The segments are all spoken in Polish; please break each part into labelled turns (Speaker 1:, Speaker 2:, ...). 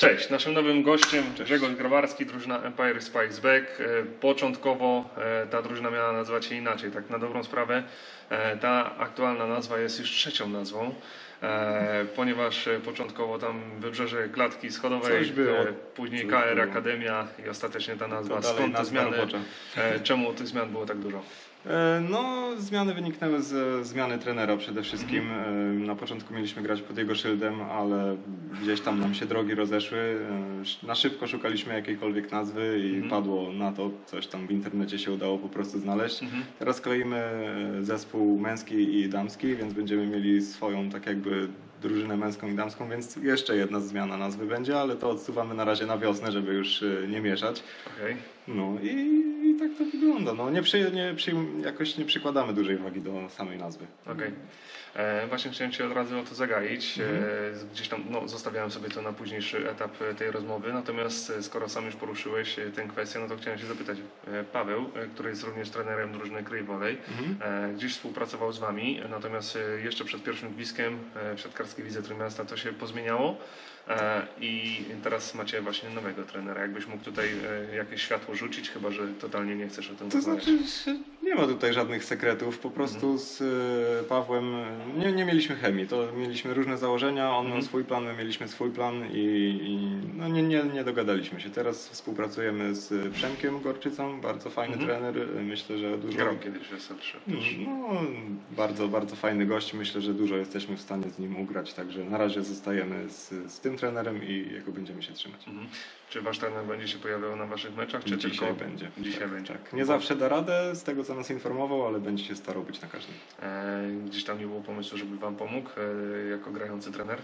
Speaker 1: Cześć, naszym nowym gościem Grzegorz Grabarski, drużyna Empire Spikes Back. E, Początkowo e, ta drużyna miała nazywać się inaczej, tak na dobrą sprawę. E, Ta aktualna nazwa jest już trzecią nazwą, ponieważ początkowo tam Wybrzeże Klatki Schodowej, później
Speaker 2: Coś
Speaker 1: KR
Speaker 2: było.
Speaker 1: Akademia i ostatecznie ta nazwa. Skąd te zmiany? Czemu tych zmian było tak dużo?
Speaker 2: E, No, zmiany wyniknęły z zmiany trenera przede wszystkim. E, Na początku mieliśmy grać pod jego szyldem, ale gdzieś tam nam się drogi rozeszły. E, Na szybko szukaliśmy jakiejkolwiek nazwy i
Speaker 1: Mhm.
Speaker 2: padło na to, coś tam w internecie się udało po prostu znaleźć.
Speaker 1: Mhm.
Speaker 2: Teraz kleimy zespół męski i damski, więc będziemy mieli swoją tak jakby drużynę męską i damską, więc jeszcze jedna zmiana nazwy będzie, ale to odsuwamy na razie na wiosnę, żeby już e, nie mieszać.
Speaker 1: Okej.
Speaker 2: No i, i tak to wygląda. No, nie przy, nie przy, jakoś nie przykładamy dużej wagi do samej nazwy.
Speaker 1: Okej. E, Właśnie chciałem Cię od razu o to zagaić.
Speaker 2: Mhm.
Speaker 1: E, Gdzieś tam no, zostawiałem sobie to na późniejszy etap e, tej rozmowy. Natomiast e, skoro sam już poruszyłeś tę kwestię, no to chciałem się zapytać. E, Paweł, który jest również trenerem drużyny Kryj Volley,
Speaker 2: Mhm.
Speaker 1: gdzieś współpracował z Wami, natomiast jeszcze przed pierwszym gwizdkiem e, w siatkarskiej lidze Trójmiasta to się pozmieniało. E, I teraz macie właśnie nowego trenera. Jakbyś mógł tutaj e, jakieś światło rzucić, chyba że totalnie nie chcesz o tym
Speaker 2: To
Speaker 1: rozmawiać.
Speaker 2: znaczy, nie ma tutaj żadnych sekretów. Po prostu z e, Pawłem nie, nie mieliśmy chemii. To mieliśmy różne założenia. On miał
Speaker 1: Mhm.
Speaker 2: swój plan, my mieliśmy swój plan i, i no nie, nie, nie dogadaliśmy się. Teraz współpracujemy z Przemkiem Gorczycą, bardzo fajny
Speaker 1: Mhm.
Speaker 2: trener. Myślę, że dużo.
Speaker 1: Grał kiedyś w SL3. też.
Speaker 2: No, bardzo, bardzo fajny gość. Myślę, że dużo jesteśmy w stanie z nim ugrać. Także na razie zostajemy z, z tym trenerem i jego będziemy się trzymać.
Speaker 1: Mhm. Czy wasz trener będzie się pojawiał na waszych meczach, czy
Speaker 2: Dzisiaj
Speaker 1: tylko
Speaker 2: będzie.
Speaker 1: Dzisiaj
Speaker 2: tak,
Speaker 1: będzie.
Speaker 2: Tak. Nie zawsze da radę, z tego co nas informował, ale będzie się starał być na każdym.
Speaker 1: E, gdzieś tam nie było pomysłu, żeby wam pomógł e, jako grający trener?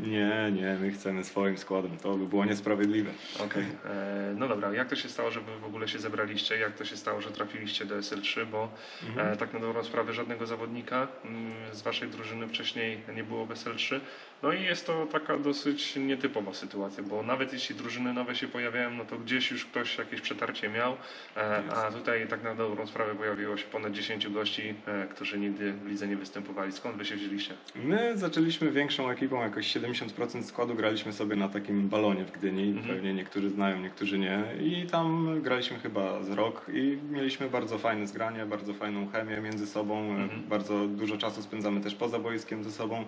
Speaker 2: Nie, nie, my chcemy swoim składem. To by było niesprawiedliwe.
Speaker 1: Okej. E, No dobra, jak to się stało, że wy w ogóle się zebraliście? Jak to się stało, że trafiliście do SL3? Bo
Speaker 2: Mhm.
Speaker 1: tak na dobrą sprawę żadnego zawodnika mm, z waszej drużyny wcześniej nie było w SL3. No i jest to taka dosyć nietypowa sytuacja, bo nawet jeśli drużyny nowe się pojawiają, no to gdzieś już ktoś jakieś przetarcie miał, e, a tutaj tak na dobrą sprawę pojawiło się ponad 10 gości, e, którzy nigdy w lidze nie występowali. Skąd wy się wzięliście?
Speaker 2: My zaczęliśmy większą ekipą, jakoś 70% składu graliśmy sobie na takim balonie w Gdyni.
Speaker 1: Mhm.
Speaker 2: Pewnie niektórzy znają, niektórzy nie. I tam graliśmy chyba z rok i mieliśmy bardzo fajne zgranie, bardzo fajną chemię między sobą.
Speaker 1: Mhm.
Speaker 2: Bardzo dużo czasu spędzamy też poza boiskiem ze sobą.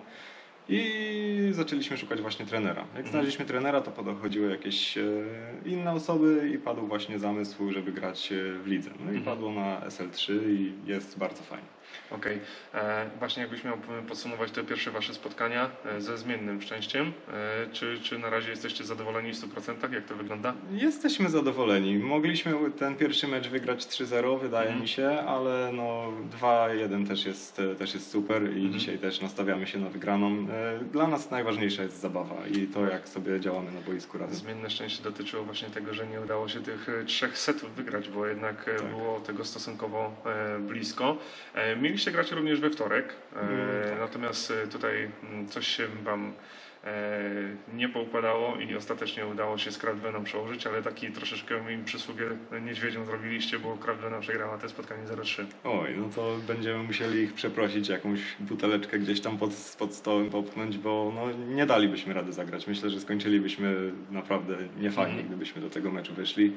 Speaker 2: I zaczęliśmy szukać właśnie trenera. Jak znaleźliśmy trenera, to podochodziły jakieś e, inne osoby i padł właśnie zamysł, żeby grać e, w lidze. No i
Speaker 1: Mhm.
Speaker 2: padło na SL3 i jest bardzo fajnie.
Speaker 1: Okej. E, Właśnie jakbyś miał podsumować te pierwsze wasze spotkania e, ze zmiennym szczęściem, e, czy, czy na razie jesteście zadowoleni w 100%? Jak to wygląda?
Speaker 2: Jesteśmy zadowoleni. Mogliśmy ten pierwszy mecz wygrać 3-0, wydaje
Speaker 1: Mhm.
Speaker 2: mi się, ale no 2-1 też jest, też jest super i
Speaker 1: Mhm.
Speaker 2: dzisiaj też nastawiamy się na wygraną. Dla nas najważniejsza jest zabawa i to, jak sobie działamy na boisku razem.
Speaker 1: Zmienne szczęście dotyczyło właśnie tego, że nie udało się tych trzech setów wygrać, bo jednak
Speaker 2: Tak.
Speaker 1: było tego stosunkowo blisko. E, Mieliście grać również we wtorek, e,
Speaker 2: Mm, tak.
Speaker 1: natomiast e, tutaj mm, coś się wam nie poukładało i ostatecznie udało się z Kradweną przełożyć, ale taki troszeczkę im przysługę niedźwiedzią zrobiliście, bo Kradwena przegrała te spotkanie 0-3.
Speaker 2: Oj, no to będziemy musieli ich przeprosić, jakąś buteleczkę gdzieś tam pod, pod stołem popchnąć, bo no, nie dalibyśmy rady zagrać. Myślę, że skończylibyśmy naprawdę niefajnie,
Speaker 1: Mhm.
Speaker 2: gdybyśmy do tego meczu wyszli.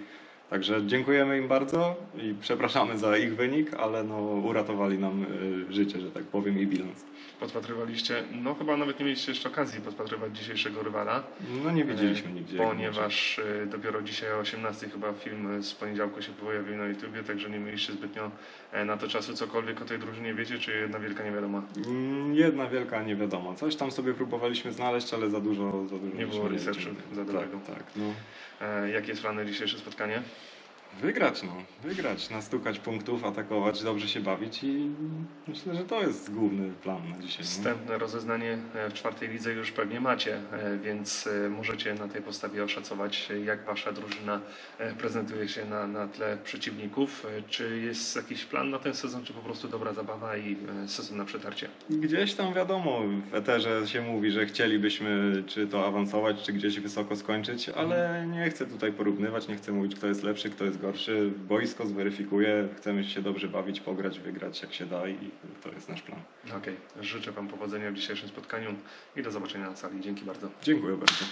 Speaker 2: Także dziękujemy im bardzo i przepraszamy za ich wynik, ale no, uratowali nam y, życie, że tak powiem, i bilans.
Speaker 1: Podpatrywaliście, no chyba nawet nie mieliście jeszcze okazji podpatrywać dzisiejszego rywala.
Speaker 2: No nie widzieliśmy
Speaker 1: E,
Speaker 2: nigdzie.
Speaker 1: Ponieważ e, dopiero dzisiaj o 18 chyba film z poniedziałku się pojawił na YouTubie, także nie mieliście zbytnio e, na to czasu cokolwiek o tej drużynie wiecie, czy jedna wielka niewiadoma.
Speaker 2: Mm, Jedna wielka nie wiadomo. Coś tam sobie próbowaliśmy znaleźć, ale za dużo, za dużo
Speaker 1: Nie było researchu za dobrego.
Speaker 2: Tak, tak. No.
Speaker 1: E, Jakie jest plany dzisiejsze spotkanie?
Speaker 2: Wygrać, no. Wygrać, nastukać punktów, atakować, dobrze się bawić i myślę, że to jest główny plan na dzisiaj. no.
Speaker 1: Wstępne rozeznanie e, w czwartej lidze już pewnie macie, e, więc e, możecie na tej podstawie oszacować, jak wasza drużyna prezentuje się na, na tle przeciwników. Czy jest jakiś plan na ten sezon, czy po prostu dobra zabawa i sezon na przetarcie?
Speaker 2: Gdzieś tam wiadomo, w eterze się mówi, że chcielibyśmy czy to awansować, czy gdzieś wysoko skończyć, ale nie chcę tutaj porównywać, nie chcę mówić, kto jest lepszy, kto jest gorszy. Boisko zweryfikuje, chcemy się dobrze bawić, pograć, wygrać jak się da i to jest nasz plan.
Speaker 1: Okej, życzę Wam powodzenia w dzisiejszym spotkaniu i do zobaczenia na sali. Dzięki bardzo.
Speaker 2: Dziękuję bardzo.